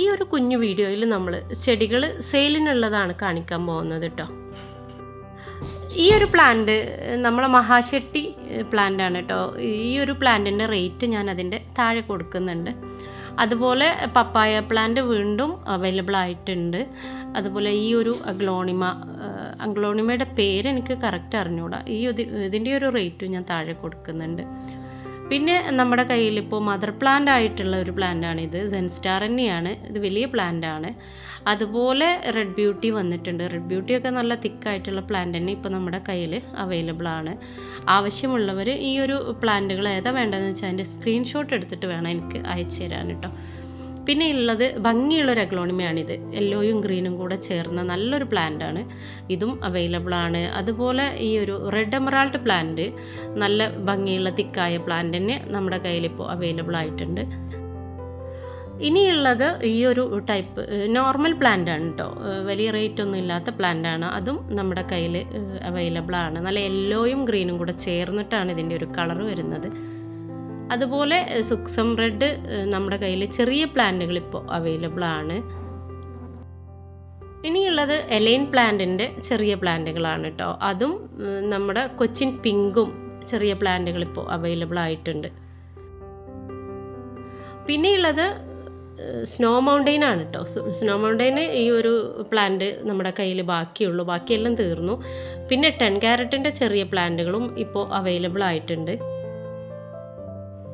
ഈ ഒരു കുഞ്ഞു വീഡിയോയിൽ നമ്മൾ ചെടികൾ സെയിലിനുള്ളതാണ് കാണിക്കാൻ പോകുന്നത് കേട്ടോ. ഈ ഒരു പ്ലാന്റ് നമ്മളെ മഹാശെട്ടി പ്ലാന്റ് ആണ് കേട്ടോ. ഈ ഒരു പ്ലാന്റിന്റെ റേറ്റ് ഞാൻ അതിന്റെ താഴെ കൊടുക്കുന്നുണ്ട്. അതുപോലെ പപ്പായ പ്ലാന്റ് വീണ്ടും അവൈലബിൾ ആയിട്ടുണ്ട്. അതുപോലെ ഈ ഒരു അഗ്ലോണിമ അഗ്ലോണിമയുടെ പേര് എനിക്ക് കറക്റ്റ് അറിഞ്ഞുകൂടാ ഈ ഇതിന്റെ ഒരു റേറ്റും ഞാൻ താഴെ കൊടുക്കുന്നുണ്ട്. പിന്നെ നമ്മുടെ കയ്യിൽ ഇപ്പോൾ മദർ പ്ലാന്റ് ആയിട്ടുള്ള ഒരു പ്ലാന്റാണിത് സെൻസ്റ്റാർ തന്നെയാണ്. ഇത് വലിയ പ്ലാന്റ് ആണ്. അതുപോലെ റെഡ് ബ്യൂട്ടി വന്നിട്ടുണ്ട്. റെഡ് ബ്യൂട്ടി ഒക്കെ നല്ല തിക്കായിട്ടുള്ള പ്ലാന്റ് തന്നെ ഇപ്പോൾ നമ്മുടെ കയ്യിൽ അവൈലബിൾ ആണ്. ആവശ്യമുള്ളവർ ഈ ഒരു പ്ലാന്റുകൾ ഏതാ വേണ്ടതെന്ന് വെച്ചാൽ അതിന്റെ സ്ക്രീൻഷോട്ട് എടുത്തിട്ട് വേണം എനിക്ക് അയച്ചു തരാൻ കേട്ടോ. പിന്നെ ഉള്ളത് ഭംഗിയുള്ള ഭംഗിയുള്ളൊരു അഗ്ലോണിമയാണിത്. യെല്ലോയും ഗ്രീനും കൂടെ ചേർന്ന നല്ലൊരു പ്ലാന്റ് ആണ്. ഇതും അവൈലബിൾ ആണ്. അതുപോലെ ഈ ഒരു റെഡ് എമറാൾഡ് പ്ലാന്റ് നല്ല ഭംഗിയുള്ള തിക്കായ പ്ലാന്റ് തന്നെ നമ്മുടെ കയ്യിലിപ്പോൾ അവൈലബിൾ ആയിട്ടുണ്ട്. ഇനിയുള്ളത് ഈ ഒരു ടൈപ്പ് നോർമൽ പ്ലാന്റ് ആണ് കേട്ടോ വലിയ റേറ്റ് ഒന്നും ഇല്ലാത്ത പ്ലാന്റ് ആണ്. അതും നമ്മുടെ കയ്യിൽ അവൈലബിൾ ആണ്. നല്ല യെല്ലോയും ഗ്രീനും കൂടെ ചേർന്നിട്ടാണ് ഇതിന്റെ ഒരു കളർ വരുന്നത്. അതുപോലെ സുക്സം റെഡ് നമ്മുടെ കയ്യിൽ ചെറിയ പ്ലാന്റുകൾ ഇപ്പോൾ അവൈലബിൾ ആണ്. ഇനിയുള്ളത് എലൈൻ പ്ലാന്റിന്റെ ചെറിയ പ്ലാന്റുകളാണ് കേട്ടോ അതും നമ്മുടെ കൊച്ചിൻ പിങ്കും ചെറിയ പ്ലാന്റുകൾ ഇപ്പോൾ അവൈലബിൾ ആയിട്ടുണ്ട്. പിന്നെയുള്ളത് സ്നോ മൗണ്ടെയിൻ ആണ് കേട്ടോ സ്നോ മൗണ്ടെയിന് ഈ ഒരു പ്ലാന്റ് നമ്മുടെ കയ്യിൽ ബാക്കിയുള്ളൂ. ബാക്കിയെല്ലാം തീർന്നു. പിന്നെ ടെൻ ക്യാരറ്റിന്റെ ചെറിയ പ്ലാന്റുകളും ഇപ്പോൾ അവൈലബിൾ ആയിട്ടുണ്ട്.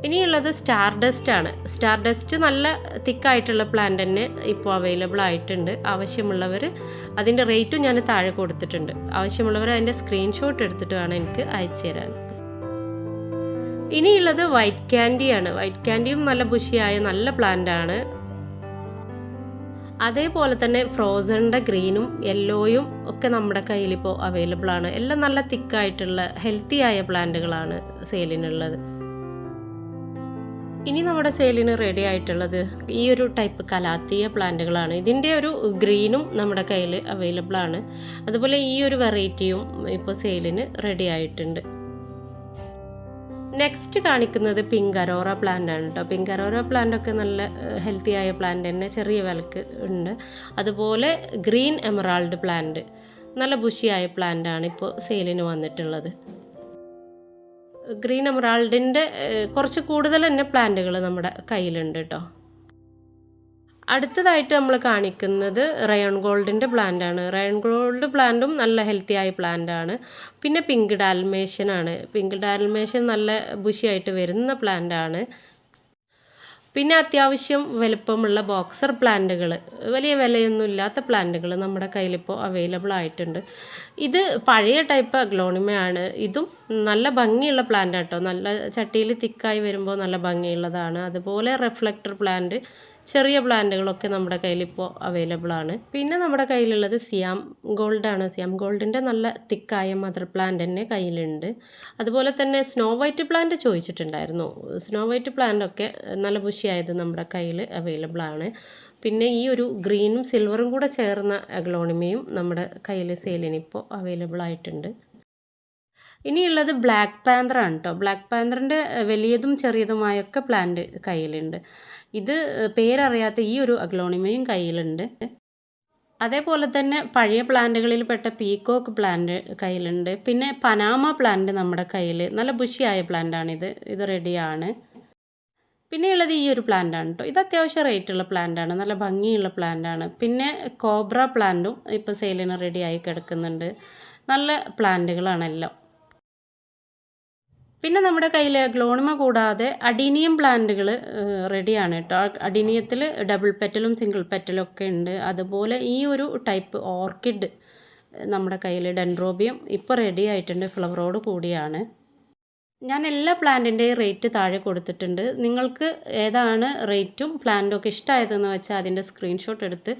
ഇനിയുള്ളത് സ്റ്റാർ ഡസ്റ്റ് ആണ്. സ്റ്റാർ ഡസ്റ്റ് നല്ല തിക്കായിട്ടുള്ള പ്ലാന്റ് തന്നെ ഇപ്പോൾ അവൈലബിൾ ആയിട്ടുണ്ട്. ആവശ്യമുള്ളവർ അതിന്റെ റേറ്റും ഞാൻ താഴെ കൊടുത്തിട്ടുണ്ട്. ആവശ്യമുള്ളവർ അതിന്റെ സ്ക്രീൻഷോട്ട് എടുത്തിട്ട് വേണം എനിക്ക് അയച്ചു തരാൻ. ഇനിയുള്ളത് വൈറ്റ് ക്യാൻഡിയാണ് വൈറ്റ് ക്യാൻഡിയും നല്ല ബുഷിയായ നല്ല പ്ലാന്റ് ആണ്. അതേപോലെ തന്നെ ഫ്രോസണിന്റെ ഗ്രീനും യെല്ലോയും ഒക്കെ നമ്മുടെ കയ്യിലിപ്പോൾ അവൈലബിൾ ആണ്. എല്ലാം നല്ല തിക്കായിട്ടുള്ള ഹെൽത്തി ആയ പ്ലാന്റുകളാണ് സെയിലിനുള്ളത് ഇനി നമ്മുടെ സെയിലിന് റെഡി ആയിട്ടുള്ളത് ഈ ഒരു ടൈപ്പ് കലാത്തിയ പ്ലാന്റുകളാണ്. ഇതിന്റെ ഒരു ഗ്രീനും നമ്മുടെ കയ്യിൽ അവൈലബിൾ ആണ്. അതുപോലെ ഈ ഒരു വെറൈറ്റിയും ഇപ്പോൾ സെയിലിന് റെഡി ആയിട്ടുണ്ട്. നെക്സ്റ്റ് കാണിക്കുന്നത് പിങ്ക് അറോറ പ്ലാന്റ് ആണ് കേട്ടോ പിങ്ക് അറോറ പ്ലാന്റ് ഒക്കെ നല്ല ഹെൽത്തി ആയ പ്ലാന്റ് തന്നെ. ചെറിയ വിലക്ക് ഉണ്ട്. അതുപോലെ ഗ്രീൻ എമറാൾഡ് പ്ലാന്റ് നല്ല ബുഷിയായ പ്ലാന്റ് ആണ് ഇപ്പോൾ സെയിലിന് വന്നിട്ടുള്ളത്. ഗ്രീൻ എമറാൾഡിന്റെ കുറച്ച് കൂടുതൽ തന്നെ പ്ലാന്റുകൾ നമ്മുടെ കയ്യിലുണ്ട് കേട്ടോ. അടുത്തതായിട്ട് നമ്മൾ കാണിക്കുന്നത് റയോൺ ഗോൾഡിന്റെ പ്ലാന്റ് ആണ്. റയൺ ഗോൾഡ് പ്ലാന്റും നല്ല ഹെൽത്തി ആയ പ്ലാന്റ് ആണ്. പിന്നെ പിങ്ക് ഡാൽമേഷൻ ആണ്. പിങ്ക് ഡാൽമേഷൻ നല്ല ബുഷിയായിട്ട് വരുന്ന പ്ലാന്റ് ആണ്. പിന്നെ അത്യാവശ്യം വലുപ്പമുള്ള ബോക്സർ പ്ലാന്റുകൾ വലിയ വിലയൊന്നും ഇല്ലാത്ത പ്ലാന്റുകൾ നമ്മുടെ കയ്യിലിപ്പോൾ അവൈലബിൾ ആയിട്ടുണ്ട്. ഇത് പഴയ ടൈപ്പ് അഗ്ലോണിമയാണ്. ഇതും നല്ല ഭംഗിയുള്ള പ്ലാന്റ് കേട്ടോ നല്ല ചട്ടിയിൽ തിക്കായി വരുമ്പോൾ നല്ല ഭംഗിയുള്ളതാണ്. അതുപോലെ റിഫ്ലക്ടർ പ്ലാന്റ് ചെറിയ പ്ലാന്റുകളൊക്കെ നമ്മുടെ കയ്യിലിപ്പോൾ അവൈലബിൾ ആണ് പിന്നെ നമ്മുടെ കയ്യിലുള്ളത് സിയാം ഗോൾഡാണ്. സിയാം ഗോൾഡിന്റെ നല്ല തിക്കായ മദർ പ്ലാന്റ് തന്നെ കയ്യിലുണ്ട്. അതുപോലെ തന്നെ സ്നോ വൈറ്റ് പ്ലാന്റ് ചോദിച്ചിട്ടുണ്ടായിരുന്നു. സ്നോ വൈറ്റ് പ്ലാന്റ് ഒക്കെ നല്ല ബുഷിയായത് നമ്മുടെ കയ്യിൽ അവൈലബിൾ ആണ് പിന്നെ ഈ ഒരു ഗ്രീനും സിൽവറും കൂടെ ചേർന്ന അഗ്ലോണിമയും നമ്മുടെ കയ്യിൽ സെയിലിന് ഇപ്പോൾ അവൈലബിൾ ആയിട്ടുണ്ട് ഇനിയുള്ളത് ബ്ലാക്ക് പാന്തറാണ് കേട്ടോ ബ്ലാക്ക് പാന്തറിന്റെ വലിയതും ചെറിയതുമായൊക്കെ പ്ലാന്റ് കയ്യിലുണ്ട്. ഇത് പേരറിയാത്ത ഈ ഒരു അഗ്ലോണിമയും കയ്യിലുണ്ട്. അതേപോലെ തന്നെ പഴയ പ്ലാന്റുകളിൽ പെട്ട പീക്കോക്ക് പ്ലാന്റ് കയ്യിലുണ്ട്. പിന്നെ പനാമ പ്ലാന്റ് നമ്മുടെ കയ്യിൽ നല്ല ബുഷിയായ പ്ലാന്റാണിത് ഇത്. റെഡിയാണ് പിന്നെയുള്ളത് ഈ ഒരു പ്ലാന്റാണ് കേട്ടോ ഇത് അത്യാവശ്യം റേറ്റുള്ള പ്ലാന്റാണ് നല്ല ഭംഗിയുള്ള പ്ലാന്റാണ് പിന്നെ കോബ്ര പ്ലാന്റും ഇപ്പോൾ സെയിലിന് റെഡിയായി കിടക്കുന്നുണ്ട്. നല്ല പ്ലാന്റുകളാണെല്ലാം പിന്നെ നമ്മുടെ കയ്യിൽ ഗ്ലോണിമ കൂടാതെ അഡീനിയം പ്ലാന്റുകൾ റെഡിയാണ് കേട്ടോ. അഡീനിയത്തിൽ ഡബിൾ പെറ്റലും സിംഗിൾ പെറ്റലും ഒക്കെ ഉണ്ട്. അതുപോലെ ഈ ഒരു ടൈപ്പ് ഓർക്കിഡ് നമ്മുടെ കയ്യിൽ ഡെൻഡ്രോബിയം ഇപ്പോൾ റെഡി ആയിട്ടുണ്ട് ഫ്ലവറോട് കൂടിയാണ്. ഞാൻ എല്ലാ പ്ലാന്റിന്റെയും റേറ്റ് താഴെ കൊടുത്തിട്ടുണ്ട്. നിങ്ങൾക്ക് ഏതാണ് റേറ്റും പ്ലാന്റും ഒക്കെ ഇഷ്ടമായതെന്ന് വെച്ചാൽ അതിന്റെ സ്ക്രീൻഷോട്ട് എടുത്ത്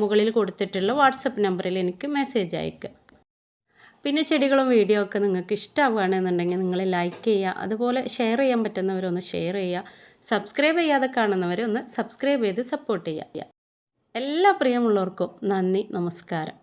മുകളിൽ കൊടുത്തിട്ടുള്ള വാട്സപ്പ് നമ്പറിൽ എനിക്ക് മെസ്സേജ് അയക്കുക പിന്നെ ചെടികളും വീഡിയോ ഒക്കെ നിങ്ങൾക്ക് ഇഷ്ടമാവുകയാണെന്നുണ്ടെങ്കിൽ നിങ്ങൾ ലൈക്ക് ചെയ്യുക. അതുപോലെ ഷെയർ ചെയ്യാൻ പറ്റുന്നവരൊന്ന് ഷെയർ ചെയ്യുക. സബ്സ്ക്രൈബ് ചെയ്യാതെ കാണുന്നവരെ ഒന്ന് സബ്സ്ക്രൈബ് ചെയ്ത് സപ്പോർട്ട് ചെയ്യുക. എല്ലാ പ്രിയമുള്ളവർക്കും നന്ദി നമസ്കാരം.